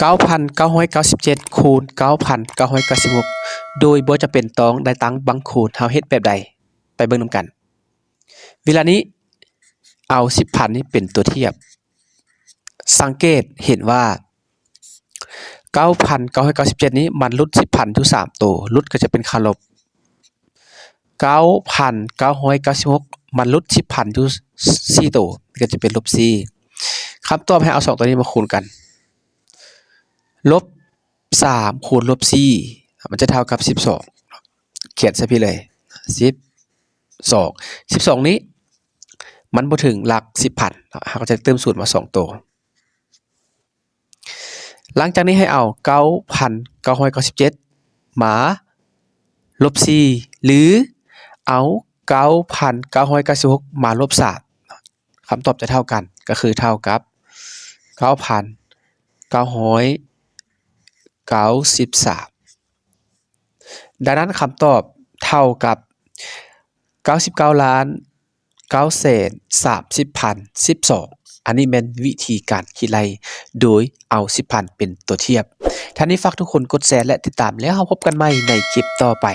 9,997คูณ9,996 โดยบ่จะเป็นต้องได้ตังบังคูณเฮาเฮ็ดแบบใด ไปเบิ่งนำกัน เวลานี้เอา 10,000 นี้เป็นตัวเทียบ สังเกตเห็นว่า 9,997 นี้มันลด10,000อยู่3ตัวลดก็จะเป็นค่าลบ 9,996 มันลด10,000อยู่4ตัวก็จะเป็นลบ4คำตอบให้เอา 2 ตัวนี้มาคูณกัน ลบ3คูณลบ4มันจะเท่ากับ12เขียนซะพี่เลย12 12นี้ มันบ่ถึงหลัก10,000เราจะเติมสูตรมา2ตัว หลังจากนี้ให้เอา9,997มาลบ4หรือเอา9,996มาลบ3คำตอบจะเท่ากันก็คือเท่ากับ 93 ดังนั้นคำตอบเท่ากับ 99 ล้าน9แสน30พัน12 อันนี้เป็นวิธีการคิดไลโดยเอา10พันเป็นตัวเทียบท่านนี้ฝากทุกคนกดแชร์และติดตามแล้วเราพบกันใหม่ในคลิปต่อไป